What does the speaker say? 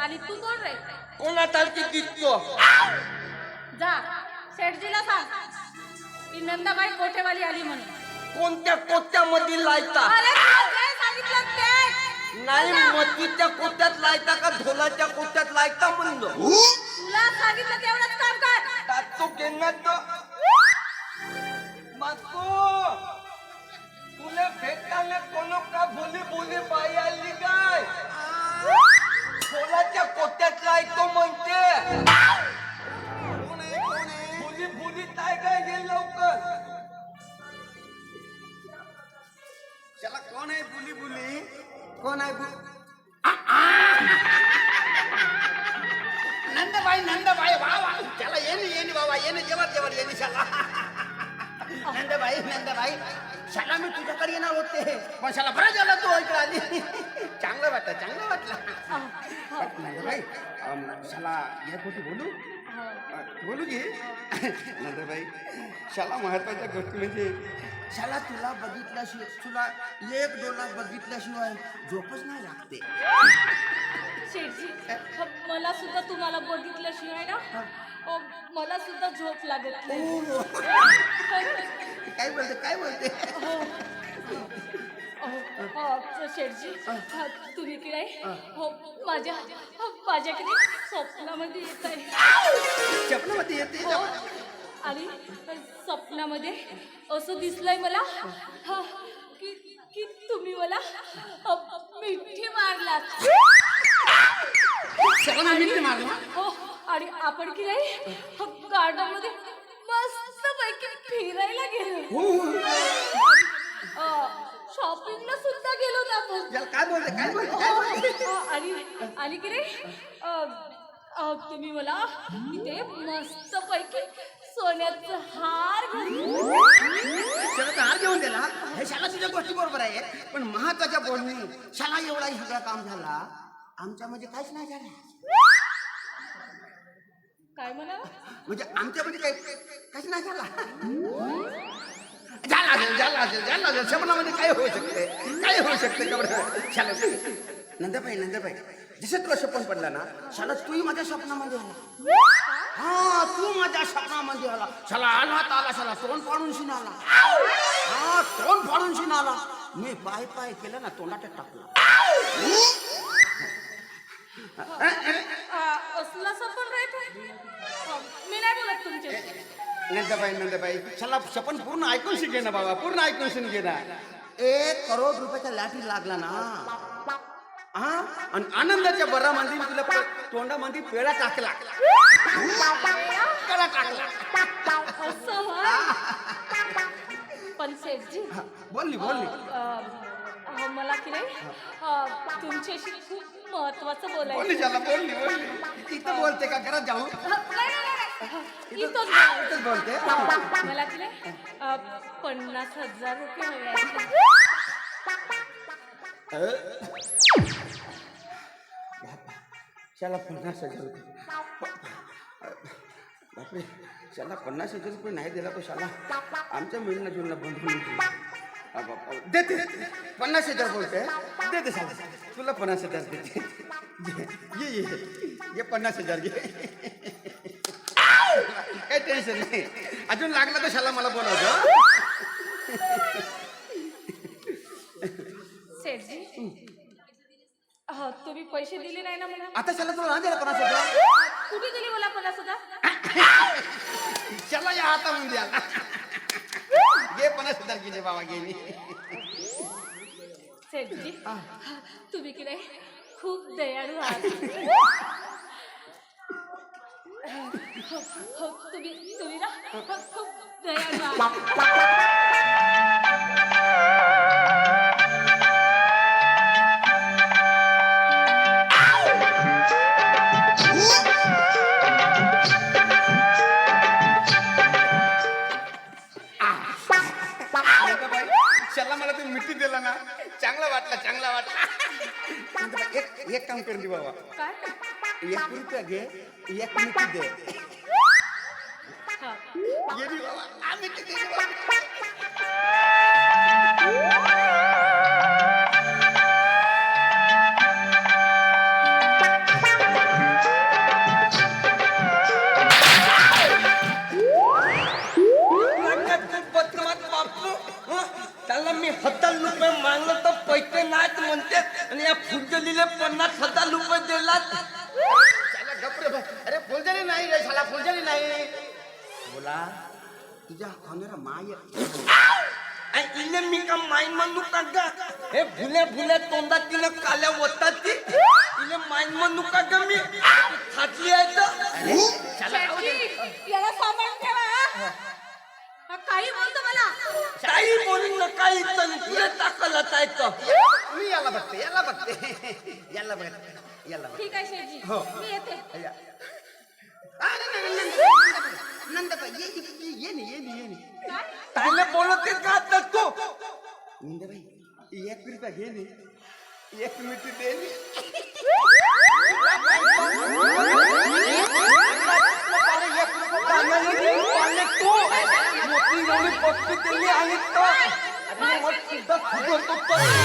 आणि तू कोण रे? कोणासारखी दिसतो जा शेठजीला सांग. की नंदाबाई कोठेवाली आली म्हणून. कोणत्या कोट्यामध्ये लायता? अरे तुला जे सांगितलं ते. नाही मतीच्या कोट्यात लायता का ढोलाच्या कोट्यात लायता म्हणलो? तुला सांगितलं तेवढंच काम कर. घेण्यात माको तुला काय काय घे लवकर? त्याला कोण आहे बुली बुली? कोण आहे नंदबाई नंदबाई वा वा. त्याला येणे येणे बाबा येणे जेवण जेवण येणे शाला. नंदबाई नंदबाई शाला मी तुझ्याकडे येणार होते. पण शाला बरं झालं तू इकडे आली चांगलं वाटलं चांगलं वाटलं. नंदबाई शाला एक गोष्टी बोलू? बोलू घे नंदबाई शाला महत्त्वाच्या गोष्टी म्हणजे शाला तुला बघितल्याशिवाय तुला एक डोला बघितल्याशिवाय झोपच नाही लागते. शेठजी मला सुद्धा तुम्हाला बघितल्याशिवाय ना अ, मला सुद्धा झोप लागत नाही. काय बोलते काय बोलते? अ, शेठजी तुम्ही की नाही हो, माझ्या माझ्या की नाही स्वप्नामध्ये येत आहे. स्वप्नामध्ये येते हो. आणि स्वप्नामध्ये असं दिसलंय मला हा, की की तुम्ही मला मिठी मारलात. मिठी मारला हो? आणि आपण की नाही गार्डनमध्ये मस्त पैकी फिरायला गेलो. शॉपिंगला सुद्धा गेलो ना आपण. याला काय बोलते काय बोलते काय बोलते अ, आणि आणि की नाही अ, अ, तुम्ही मला इथे मस्त पैकी सोन्याचं हार. शाला तर हार घेऊन दिला हे शाला तुझ्या गोष्टी बरोबर आहे पण महत्त्वाच्या बोलणी शाला एवढा हे सगळं काम झाला आमच्यामध्ये काहीच नाही झालं. काय म्हणा म्हणजे आमच्यामध्ये काही काहीच नाही झाला. असेल असेल स्वप्नामध्ये काय होऊ शकते? काय होऊ शकते का बरं? शाला नंदाबाई नंदाबाई जसं तुला स्वप्न पडलं ना? शाला तूही माझ्या स्वप्नामध्ये आला. हा तू माझ्या स्वप्नामध्ये आला. शाला आला आला शाला तोंड फाडून शिन आला. हा तोंड फाडून शिन आला. मी पाय पाय केलं ना तोंडात टाकला. नंदाबाई नंदाबाई शाला स्वप्न पूर्ण ऐकून शिके ना बाबा पूर्ण ऐकून शिके ना. एक करोड रुपयाचा लाठी लागला ना. हा आणि आनंदाच्या बरामध्ये मी तुला प- तोंडामध्ये पेढा टाकला. पेढा टाकला? पण सेठजी हा, बोलली बोलली. अ, मला की नाही अ, तुमच्याशी खूप महत्वाचं बोलली बोलायचं शाला बोलली बोलली. इथं बोलते का? घरात जाऊ? अ, नाही, नाही, इथंच बोलते. मला अ, पन्नास हजार रुपये हवे आहेत. शाला पन्नास हजार रुपये. बापरे शाला पन्नास हजार रुपये नाही दिला तो शाला. आमच्या मिळणं जुळणं बंद होऊन गेलं. आ बापा, देते पन्नास हजार बोलते? देते शाला. तुला पन्नास हजार देते. ये ये. ये पन्नास हजार घे. टेन्शन नाही. अजून लागलं तर शाला मला बोलावतं. सेठजी? तुम्ही पैसे दिले नाही ना मला? आता शाला तुला नाही दिला पन्नास हजार कुठे दिले मला पन्नास हजार चला या आता म्हणजे घे पन्नास हजार गेले बाबा गेली सेठजी तुम्ही की नाही खूप दयाळू आहात. हो, तुम्ही तुम्ही ना खूप दयाळू चला मला तुम्ही मिठी दिला ना. चांगला वाटला चांगला वाटला. एक एक काम करून दे बाबा. काय? এক মিনিট আগে এক মিনিট দে আমি हजार रुपये मागलं तर पैसे नाच म्हणते आणि या फुटलेले पन्नास हजार रुपये दिला शाला गप रे. अरे फुलझडी नाही रे शाला फुलझडी नाही. बोला. तुझ्या खाण्याला माय इले मी का माईन म्हणू का ग? हे भुले भुले तोंडात तिने काल्या होतात ती इले माईन म्हणू का ग मी? खातली आहे तर. शेटजी याला सांभाळून ठेवा हा. हा काही बोलतो मला. काही बोलू नका इथं. पुढे टाकलं आहे तर मी याला बघते याला बघते. याला बघते याला बघते ठीक आहे शेटजी हो. मी येते. या. आ, न- न- न- नंदबाई, नंदबाई, ये ये- ये- ये नी, ये नी, ये नी. काय? ताईला बोलते का आता तू? नंदबाई एक रुपया घे नी. एक मिनिट दे नी. पाण्याला देऊन पाण्यात तू मोठी एवढी पप्पी दिली आणि तो आणि मग सुद्धा फुगवतो तो.